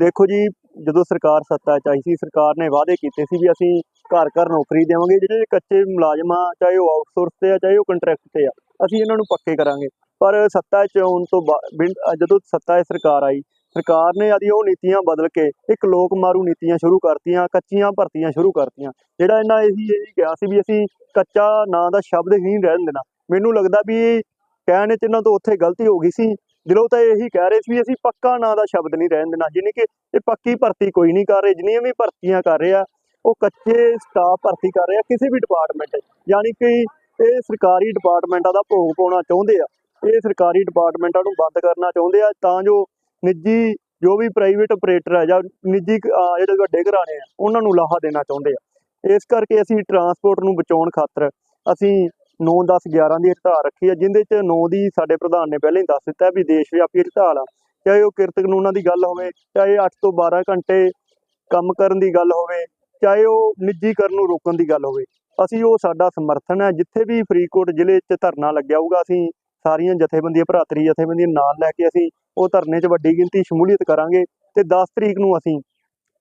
ਦੇਖੋ ਜੀ, ਜਦੋਂ ਸਰਕਾਰ ਸੱਤਾ 'ਚ ਆਈ ਸੀ, ਸਰਕਾਰ ਨੇ ਵਾਅਦੇ ਕੀਤੇ ਸੀ ਵੀ ਅਸੀਂ ਘਰ ਘਰ ਨੌਕਰੀ ਦੇਵਾਂਗੇ, ਜਿਹੜੇ ਕੱਚੇ ਮੁਲਾਜ਼ਮਾਂ, ਚਾਹੇ ਉਹ ਆਊਟਸੋਰਸ ਤੇ ਆ, ਚਾਹੇ ਉਹ ਕੰਟਰੈਕਟ ਤੇ ਆ, ਅਸੀਂ ਇਹਨਾਂ ਨੂੰ ਪੱਕੇ ਕਰਾਂਗੇ। ਪਰ ਸੱਤਾ 'ਚ ਆਉਣ ਤੋਂ ਬਾ- ਜਦੋਂ ਸੱਤਾ 'ਚ ਸਰਕਾਰ ਆਈ, ਸਰਕਾਰ ਨੇ ਆਦੀ ਉਹ ਨੀਤੀਆਂ ਬਦਲ ਕੇ ਇੱਕ ਲੋਕ ਮਾਰੂ ਨੀਤੀਆਂ ਸ਼ੁਰੂ ਕਰਤੀਆਂ, ਕੱਚੀਆਂ ਭਰਤੀਆਂ ਸ਼ੁਰੂ ਕਰਤੀਆਂ। ਜਿਹੜਾ ਇਹਨਾਂ ਇਹੀ ਇਹ ਕਿਹਾ ਸੀ ਵੀ ਅਸੀਂ ਕੱਚਾ ਨਾਂ ਦਾ ਸ਼ਬਦ ਹੀ ਨਹੀਂ ਰਹਿਣ ਦੇਣਾ। ਮੈਨੂੰ ਲੱਗਦਾ ਵੀ ਕਹਿਣ 'ਚ ਇਹਨਾਂ ਤੋਂ ਉੱਥੇ ਗਲਤੀ ਹੋ ਗਈ ਸੀ। ਦਿਲੋਂ ਤਾਂ ਇਹੀ ਕਹਿ ਰਹੇ ਸੀ ਵੀ ਅਸੀਂ ਪੱਕਾ ਨਾਂ ਦਾ ਸ਼ਬਦ ਨਹੀਂ ਰਹਿਣ ਦੇਣਾ ਜਿਹਨੇ ਕਿ ਇਹ ਪੱਕੀ ਭਰਤੀ ਕੋਈ ਨਹੀਂ ਕਰ ਰਹੇ, ਜਿੰਨੀਆਂ ਵੀ ਭਰਤੀਆਂ ਕਰ ਰਹੇ ਆ, ਉਹ ਕੱਚੇ ਸਟਾਫ ਭਰਤੀ ਕਰ ਰਹੇ ਆ ਕਿਸੇ ਵੀ ਡਿਪਾਰਟਮੈਂਟ 'ਚ। ਯਾਨੀ ਕਿ ਇਹ ਸਰਕਾਰੀ ਡਿਪਾਰਟਮੈਂਟਾਂ ਦਾ ਭੋਗ ਪਾਉਣਾ ਚਾਹੁੰਦੇ ਆ। ਇਹ ਸਰਕਾਰੀ ਡਿਪਾਰਟਮੈਂਟਾਂ ਨੂੰ ਬੰਦ ਕਰਨਾ ਚਾਹੁੰਦੇ ਆ, ਤਾਂ ਜੋ ਨਿੱਜੀ ਜੋ ਵੀ ਪ੍ਰਾਈਵੇਟ ਆਪਰੇਟਰ ਹੈ ਜਾਂ ਨਿੱਜੀ ਜਿਹੜੇ ਵੱਡੇ ਘਰਾਣੇ ਆ, ਉਹਨਾਂ ਨੂੰ ਲਾਹਾ ਦੇਣਾ ਚਾਹੁੰਦੇ ਆ। ਇਸ ਕਰਕੇ ਅਸੀਂ ਟਰਾਂਸਪੋਰਟ ਨੂੰ ਬਚਾਉਣ ਖਾਤਰ ਅਸੀਂ 9 10 11 ਦੀ ਹੜਤਾਲ ਰੱਖੀ ਹੈ, ਜਿੰਦੇ ਚ 9 ਦੀ ਸਾਡੇ ਪ੍ਰਧਾਨ ਨੇ ਪਹਿਲਾਂ ਹੀ ਦੱਸ ਦਿੱਤਾ ਵੀ ਦੇਸ਼ ਵਿਆਪੀ ਹੜਤਾਲ ਆ। ਚਾਹੇ ਉਹ ਕਿਰਤ ਕਾਨੂੰਨਾਂ ਦੀ ਗੱਲ ਹੋਵੇ, ਚਾਹੇ 8 ਤੋਂ 12 ਘੰਟੇ ਕੰਮ ਕਰਨ ਦੀ ਗੱਲ ਹੋਵੇ, ਚਾਹੇ ਉਹ ਨਿੱਜੀਕਰਨ ਨੂੰ ਰੋਕਣ ਦੀ ਗੱਲ ਹੋਵੇ, ਅਸੀਂ ਉਹ ਸਾਡਾ ਸਮਰਥਨ ਹੈ। ਜਿੱਥੇ ਵੀ ਫਰੀਦਕੋਟ ਜ਼ਿਲ੍ਹੇ 'ਚ ਧਰਨਾ ਲੱਗਿਆ ਹੋਊਗਾ, ਅਸੀਂ ਸਾਰੀਆਂ ਜਥੇਬੰਦੀਆਂ, ਭਰਾਤਰੀ ਜਥੇਬੰਦੀਆਂ ਨਾਲ ਲੈ ਕੇ ਅਸੀਂ ਉਹ ਧਰਨੇ 'ਚ ਵੱਡੀ ਗਿਣਤੀ ਸ਼ਮੂਲੀਅਤ ਕਰਾਂਗੇ ਤੇ 10 ਤਰੀਕ ਨੂੰ ਅਸੀਂ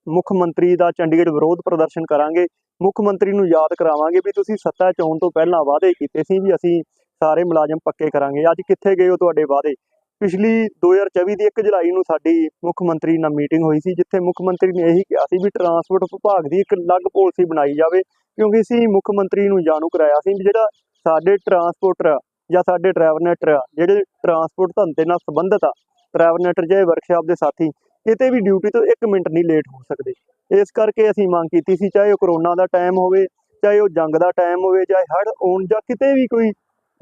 ਮੁੱਖ ਮੰਤਰੀ ਦਾ ਚੰਡੀਗੜ੍ਹ ਵਿਰੋਧ ਪ੍ਰਦਰਸ਼ਨ ਕਰਾਂਗੇ। ਮੁੱਖ ਮੰਤਰੀ ਨੂੰ ਯਾਦ ਕਰਾਵਾਂਗੇ ਵੀ ਤੁਸੀਂ ਸੱਤਾ 'ਚ ਆਉਣ ਤੋਂ ਪਹਿਲਾਂ ਵਾਅਦੇ ਕੀਤੇ ਸੀ ਵੀ ਅਸੀਂ ਸਾਰੇ ਮੁਲਾਜ਼ਮ ਪੱਕੇ ਕਰਾਂਗੇ। ਅੱਜ ਕਿੱਥੇ ਗਏ ਹੋ ਤੁਹਾਡੇ ਵਾਅਦੇ? ਪਿਛਲੀ 2024 ਦੀ 1 ਜੁਲਾਈ ਨੂੰ ਸਾਡੀ ਮੁੱਖ ਮੰਤਰੀ ਨਾਲ ਮੀਟਿੰਗ ਹੋਈ ਸੀ, ਜਿੱਥੇ ਮੁੱਖ ਮੰਤਰੀ ਨੇ ਇਹੀ ਕਿਹਾ ਸੀ ਵੀ ਟਰਾਂਸਪੋਰਟ ਵਿਭਾਗ ਦੀ ਇੱਕ ਅਲੱਗ ਪਾਲਿਸੀ ਬਣਾਈ ਜਾਵੇ, ਕਿਉਂਕਿ ਅਸੀਂ ਮੁੱਖ ਮੰਤਰੀ ਨੂੰ ਜਾਣੂ ਕਰਾਇਆ ਸੀ ਵੀ ਜਿਹੜਾ ਸਾਡੇ ਟਰਾਂਸਪੋਰਟਰ ਆ ਜਾਂ ਸਾਡੇ ਡਰਾਈਵਰ ਨੈਟਰ ਆ, ਜਿਹੜੇ ਟਰਾਂਸਪੋਰਟ ਧੰਦੇ ਨਾਲ ਸੰਬੰਧਿਤ ਆ ਡਰਾਈਵਰ ਨੈਟਰ ਜਾਂ ਵਰਕਸ਼ਾਪ ਦੇ ਸਾਥੀ, ਕਿਤੇ ਵੀ ਡਿਊਟੀ ਤੋਂ 1 ਮਿੰਟ ਨਹੀਂ ਲੇਟ ਹੋ ਸਕਦੇ। ਇਸ ਕਰਕੇ ਅਸੀਂ ਮੰਗ ਕੀਤੀ ਸੀ, ਚਾਹੇ ਉਹ ਕਰੋਨਾ ਦਾ ਟਾਈਮ ਹੋਵੇ, ਚਾਹੇ ਉਹ ਜੰਗ ਦਾ ਟਾਈਮ ਹੋਵੇ ਚਾਹੇ ਹੜ੍ਹ ਆਉਣ ਜਾਂ ਕਿਤੇ ਵੀ ਕੋਈ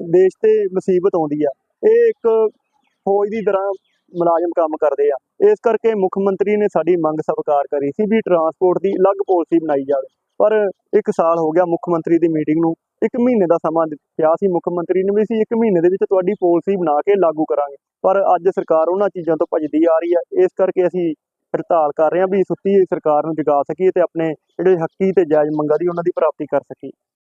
ਦੇਸ਼ ਤੇ ਮੁਸੀਬਤ ਆਉਂਦੀ ਆ, ਇਹ ਇੱਕ ਫੌਜ ਦੀ ਤਰ੍ਹਾਂ ਮੁਲਾਜ਼ਮ ਕੰਮ ਕਰਦੇ ਆ। ਇਸ ਕਰਕੇ ਮੁੱਖ ਮੰਤਰੀ ਨੇ ਸਾਡੀ ਮੰਗ ਸਵੀਕਾਰ ਕਰੀ ਸੀ ਵੀ ਟਰਾਂਸਪੋਰਟ ਦੀ ਅਲੱਗ ਪਾਲਿਸੀ ਬਣਾਈ ਜਾਵੇ। ਪਰ ਇੱਕ ਸਾਲ ਹੋ ਗਿਆ ਮੁੱਖ ਮੰਤਰੀ ਦੀ ਮੀਟਿੰਗ ਨੂੰ, ਇੱਕ ਮਹੀਨੇ ਦਾ ਸਮਾਂ ਦਿੱਤਾ ਸੀ ਮੁੱਖ ਮੰਤਰੀ ਨੇ ਵੀ ਅਸੀਂ ਇੱਕ ਮਹੀਨੇ ਦੇ ਵਿੱਚ ਤੁਹਾਡੀ ਪਾਲਿਸੀ ਬਣਾ ਕੇ ਲਾਗੂ ਕਰਾਂਗੇ। ਪਰ ਅੱਜ ਸਰਕਾਰ ਉਹਨਾਂ ਚੀਜ਼ਾਂ ਤੋਂ ਭੱਜਦੀ ਆ ਰਹੀ ਹੈ ਇਸ ਕਰਕੇ ਅਸੀਂ ਹੜਤਾਲ ਕਰ ਰਹੇ ਹਾਂ ਵੀ ਸੁੱਤੀ ਸਰਕਾਰ ਨੂੰ ਜਗਾ ਸਕੀਏ ਤੇ ਆਪਣੇ ਜਿਹੜੇ ਹੱਕੀ ਤੇ ਜਾਇਜ਼ ਮੰਗਾਂ ਦੀ ਉਹਨਾਂ ਦੀ ਪ੍ਰਾਪਤੀ ਕਰ ਸਕੀਏ।